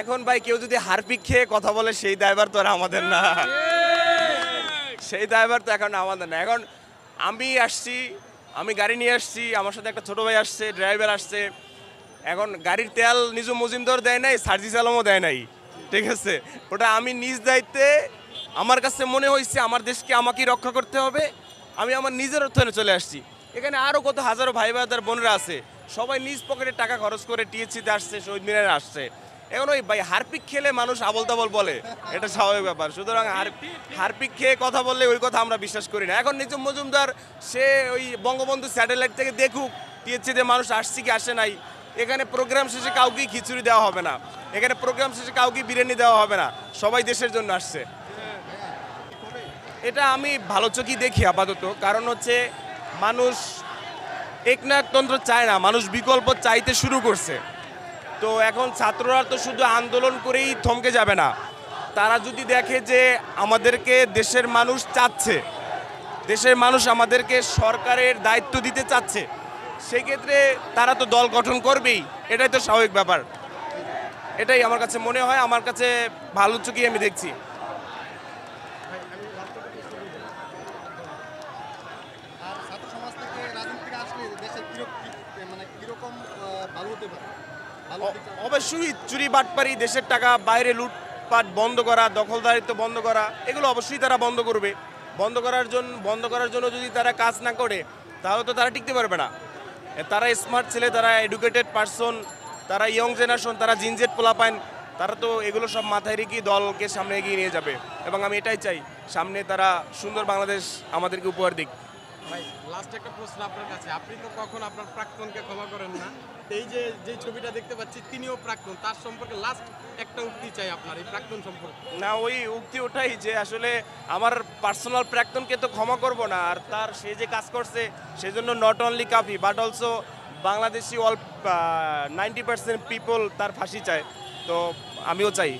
এখন ভাই কেউ যদি হারপিক খেয়ে কথা বলে, সেই দায়ভার তো আর আমাদের না। সেই দায়ভার তো এখন আমাদের না। এখন আমি আসছি, আমি গাড়ি নিয়ে আসছি, আমার সাথে একটা ছোট ভাই আসছে ড্রাইভার আসছে। এখন গাড়ির তেল নিজু মজিমদর দেয় নাই, সার্জিস আলমও দেয় নাই। ঠিক আছে? ওটা আমি নিজ দায়িত্বে, আমার কাছে মনে হয়েছে আমার দেশকে আমাকেই রক্ষা করতে হবে। আমি আমার নিজের অর্থনে চলে আসছি। এখানে আরও কত হাজারো ভাই ভাইদার বোনরা আছে। সবাই নিজ পকেটে টাকা খরচ করে টিএসসিতে আসছে, শহীদ মিনারে আসছে। এখন ওই ভাই হারপিক খেলে মানুষ আবল তাবল বলে। এটা স্বাভাবিক ব্যাপার। সুতরাং হারপিক খেয়ে কথা বললে ওই কথা আমরা বিশ্বাস করি না। এখন নিজম মজুমদার, সে ওই বঙ্গবন্ধু স্যাটেলাইট থেকে দেখুক টিএসসিতে মানুষ আসছে কি আসে নাই। এখানে প্রোগ্রাম শেষে কাউকে খিচুড়ি দেওয়া হবে না। এখানে প্রোগ্রাম শেষে কাউকে বিরিয়ানি দেওয়া হবে না। সবাই দেশের জন্য আসছে। এটা আমি ভালো চোখই দেখি আপাতত। কারণ হচ্ছে মানুষ একনায়কতন্ত্র চায় না। মানুষ বিকল্প চাইতে শুরু করছে। তো এখন ছাত্ররা তো শুধু আন্দোলন করেই থমকে যাবে না। তারা যদি দেখে যে আমাদেরকে দেশের মানুষ চাচ্ছে, দেশের মানুষ আমাদেরকে সরকারের দায়িত্ব দিতে চাচ্ছে, সেক্ষেত্রে তারা তো দল গঠন করবেই। এটাই তো স্বাভাবিক ব্যাপার। এটাই আমার কাছে মনে হয়, আমার কাছে ভালো চোখেই আমি দেখছি। মানে ভালো হতে পারে? অবশ্যই চুরি বাটপারি, দেশের টাকা, বাইরে লুটপাট বন্ধ করা, দখলদারিত্ব বন্ধ করা, এগুলো অবশ্যই তারা বন্ধ করবে। বন্ধ করার জন্য বন্ধ করার জন্য যদি তারা কাজ না করে, তাহলে তো তারা টিকতে পারবে না। তারা স্মার্ট ছেলে, তারা এডুকেটেড পারসন তারা ইয়ং জেনারেশন তারা জিনজেট পোলাপাইন, তারা তো এগুলো সব মাথায় রেখেই দলকে সামনে এগিয়ে নিয়ে যাবে। এবং আমি এটাই চাই, সামনে তারা সুন্দর বাংলাদেশ আমাদেরকে উপহার দিক। ভাই লাস্ট একটা প্রশ্ন আপনার কাছে। আপনি তো কখন আপনার প্রাক্তনকে ক্ষমা করেন না। এই যে যে ছবিটা দেখতে পাচ্ছি, তিনিও প্রাক্তন। তার সম্পর্কে লাস্ট একটা উক্তি চাই আপনার, এই প্রাক্তন সম্পর্কে। না, ওই উক্তি ওটাই যে আসলে আমার পার্সোনাল প্রাক্তনকে তো ক্ষমা করব না, আর তার সে যে কাজ করছে, সেজন্য not only Kafi but also Bangladeshi all ninety percent people তার ফাঁসি চায়। তো আমিও চাই।